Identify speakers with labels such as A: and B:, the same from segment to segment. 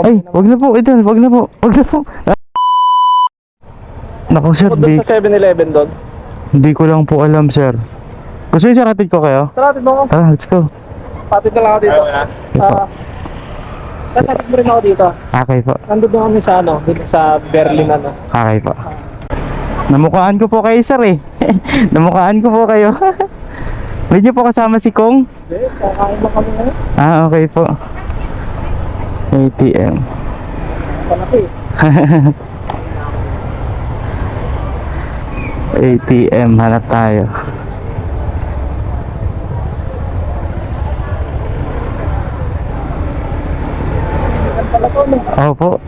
A: Ay, wag na po, ito, wag na po, wag na po. Naku sir,
B: Doon
A: di,
B: sa 7-Eleven doon.
A: hindi ko lang po alam sir. Gusto niyo sir, ko kayo?
B: Tara, mo ako.
A: Tara, let's go.
B: Patid na lang ako dito. Ah, Tatapit mo rin ako dito.
A: Okay po,
B: Nandun doon kami sa ano, dito sa Berlin ano.
A: okay po. Namukaan ko po kayo sir eh. Namukaan ko po kayo. Pwede niyo po kasama si Kong?
B: Hindi, kakain mo kami ngayon.
A: Ah, okay po. ATM. ATM, hanap tayo. Opo.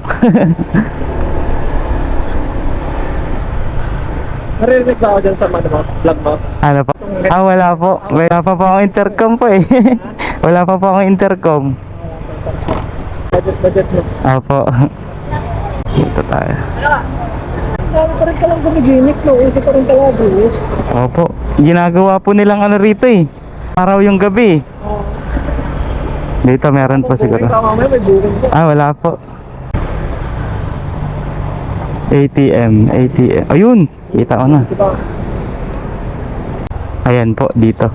B: Narinig ba ako dyan sa mo, vlog mo?
A: ano po? Ah, wala po. Wala pa po akong intercom po eh. wala pa po akong intercom.
B: Budget, budget mo.
A: Opo. Dito tayo.
B: Sabi pa rin palang gumigimik, no? Isa pa rin pala ginis.
A: Opo. Ginagawa po nilang ano rito eh. Araw yung gabi. Dito meron po siguro.
B: Ka.
A: Ah, wala po. ATM, ATM. Ayun, kita ko na.
B: Diba?
A: Ayan po, dito.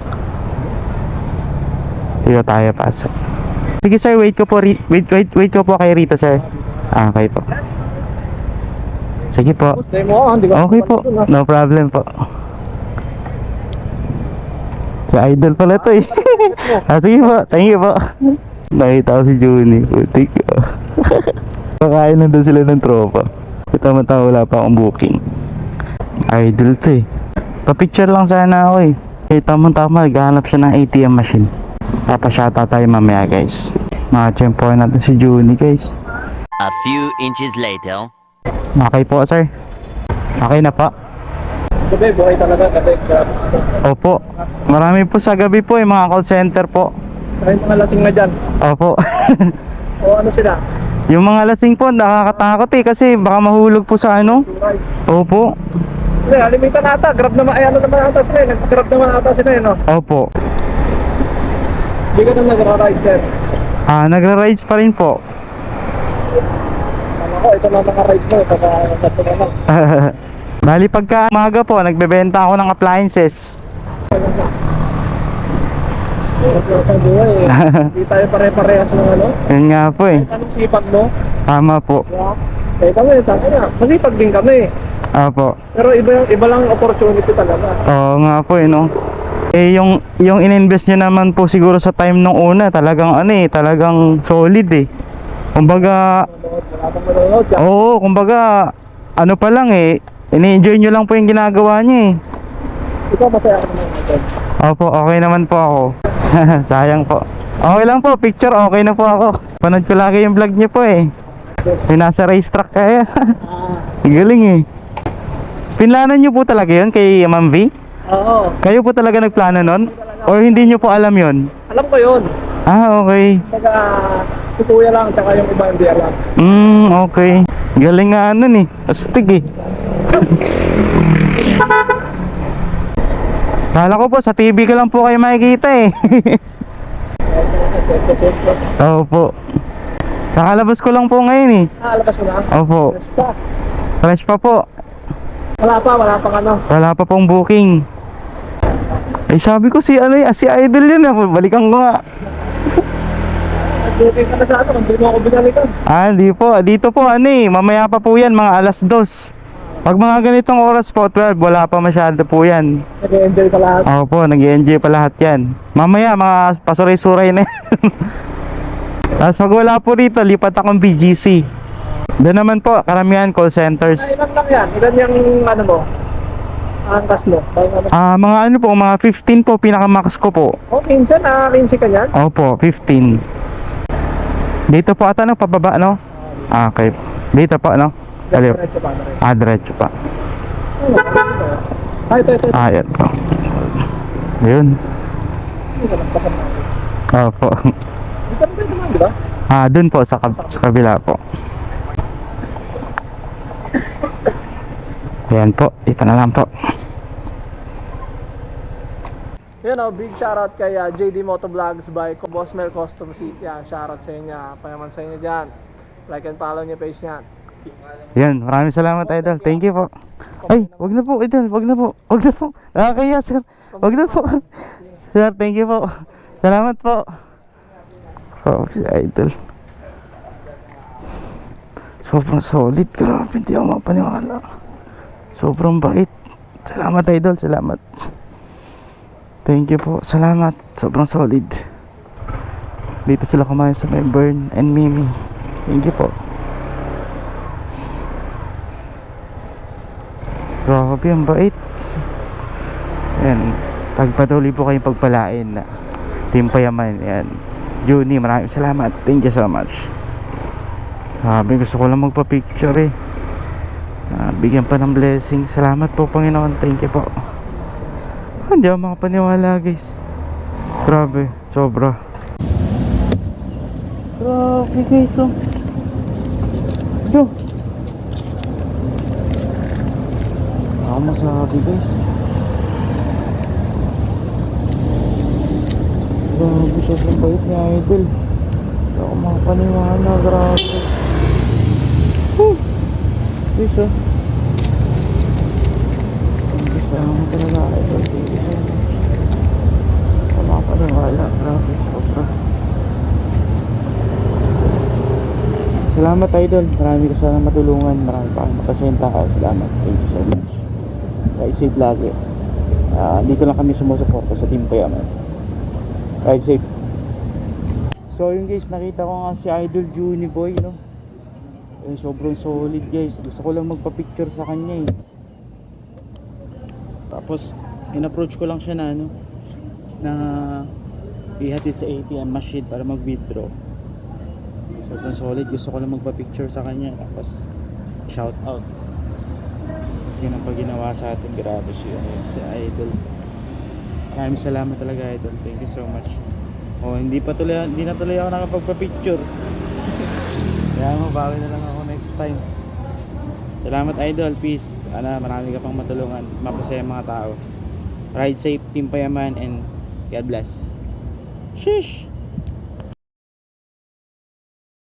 A: Dito tayo pasok. Sige sir, wait ko po, wait, wait, wait ko po kayo rito sir. Ah, okay po. Sige po.
B: Mo?
A: Okay po, no problem po. Si idol pala to eh. ah, sige po, thank you po. Nakita ko si Juni. Putik. Kakain lang doon sila ng tropa. Tama-tama wala pa akong booking. Idol to eh. Pa-picture lang sana ako eh. Eh, tama-tama, naghahanap siya ng ATM machine. Papashoutout tayo mamaya guys. Mga natin si Juni guys.
C: A few inches later.
A: Okay po sir. Okay na pa.
B: Gabi, buhay talaga. Gabi.
A: Opo. Marami po sa gabi po eh, mga call center po.
B: Ay, mga lasing na dyan.
A: Opo.
B: O ano sila?
A: yung mga lasing po, nakakatakot eh kasi baka mahulog po sa ano. Opo.
B: Hindi, halimitan ata. Grab naman, ay ano naman ata sila eh. Nag-grab naman ata sila eh, no?
A: Opo.
B: Hindi ka na nagra-ride, sir.
A: Ah, nagra-rides pa rin po.
B: Ano ko, ito na mga ride mo. Ito na, ito na lang.
A: Bali pagka umaga po, nagbebenta ako ng appliances.
B: Ito sa buhay eh. Hindi tayo pare-parehas ng ano.
A: Yun nga po eh.
B: Anong sipag mo?
A: Tama po.
B: Yeah. Eh kami, tama na. Masipag din kami.
A: Opo.
B: Pero iba, iba lang opportunity talaga.
A: Oo nga po eh no. Eh yung yung ininvest niyo naman po siguro sa time nung una, talagang ano eh, talagang solid eh. Kumbaga, oo, kumbaga ano pa lang eh, ini-enjoy niyo lang po yung ginagawa niyo eh.
B: Ikaw masaya ka naman.
A: Opo, okay naman po ako. Sayang po. Okay lang po, picture okay na po ako. Panood ko lagi yung vlog niyo po eh. May nasa racetrack kaya.
B: Ah,
A: Galing eh. Pinlanan niyo po talaga yun kay Ma'am V?
B: Oo.
A: Kayo po talaga nagplano nun? Or hindi niyo po alam yun?
B: Alam ko yun.
A: Ah, okay.
B: Taga si kuya lang, tsaka yung iba hindi alam.
A: Hmm, okay. Galing nga nun eh. Astig eh. Kala ko po, sa TV ka lang po kayo makikita eh.
B: Ko, ko.
A: Opo. Sa kalabas ko lang po ngayon eh.
B: Ah, labas mo na.
A: Opo.
B: Fresh pa.
A: Fresh pa po.
B: Wala pa, wala pa ano.
A: Wala pa pong booking. Eh sabi ko si ano eh, si Idol yun ah. Balikan ko nga.
B: Nag-booking ka na sa ano, hindi mo ako binalikan.
A: Ah, di po. Dito po ano eh. Mamaya pa po yan, mga alas dos. Pag mga ganitong oras po, 12, wala pa masyado po yan.
B: Nag-enjoy ka lahat.
A: Opo, nag enjoy pa lahat yan. Mamaya, mga pasuray-suray na yan. Tapos pag wala po rito, lipat akong BGC. Doon naman po, karamihan call centers.
B: Ay, ilan lang yan? Ilan yung ano mo? Angkas mo? Parang ano?
A: Ah, mga ano po, mga 15 po, pinaka-max ko po.
B: Oh, minsan nakaka-15 ka niyan?
A: Opo, 15. Dito po ata no, pababa no? Ah, okay. Dito po no? Kaliw. Ah, diretso pa.
B: Ay, ito, ito. ito.
A: Ah, po. Ayun. Opo.
B: Ka rin naman, di ba?
A: Ah, dun po sa, kab- sa kabila po. Ayan po, dito na lang po.
B: Yan oh, big shoutout kay ah, JD Motovlogs by Boss Mel Custom Seat. Yan, shoutout sa inyo. Payaman sa inyo dyan. Like and follow niya page niya.
A: Yan, maraming salamat idol. Thank you po. Ay, wag na po idol, wag na po. Wag na po. Nakakaya sir. Wag na po. Sir, thank you po. Salamat po. Oh, idol. Sobrang solid, grabe, hindi ako mapaniwala. Sobrang bait. Salamat idol, salamat. Thank you po, salamat. Sobrang solid. Dito sila kumain sa may Burn and Mimi. Thank you po. Grabe, ang bait. Yan. Pagpatuloy po kayong pagpalain Team Payaman. Yan. Juni, maraming salamat. Thank you so much. Grabe, gusto ko lang magpa-picture eh. Ah, bigyan pa ng blessing. Salamat po, Panginoon. Thank you po. Hindi ako makapaniwala, guys. Grabe, sobra. Grabe, guys. Oh. Yo. Ako masabi, guys. Grabe, sobrang bait ni Idol. Hindi ako makapaniwala, grabe. Whew. Guys, oh. Thank you so much talaga, Idol. Thank you so much. Hindi ako makapaniwala, grabe, sobra. Salamat, Idol. Marami ka sana matulungan. Marami pa kayong makasayang tao. Salamat. Thank you so much. Ride safe lagi. Ah, dito lang kami sumusuporta sa Team Payaman. Ride safe. So yun guys, nakita ko nga si Idol Juni Boy, no? Eh, sobrang solid guys. Gusto ko lang magpa-picture sa kanya eh. Tapos, in-approach ko lang siya na ano, na ihatid sa ATM machine para mag-withdraw. Sobrang solid. Gusto ko lang magpa-picture sa kanya. Tapos, shout out. Kasi yun ang pag ginawa sa atin. Grabe siya. Si Idol. Maraming salamat talaga Idol. Thank you so much. Oh, hindi pa tuloy, hindi na tuloy ako nakapagpa-picture. Kaya mabawi na lang ako next time. Salamat Idol. Peace. Ana, marami ka pang matulungan. Mapasaya mga tao. Ride safe, Team Payaman, and God bless. Sheesh!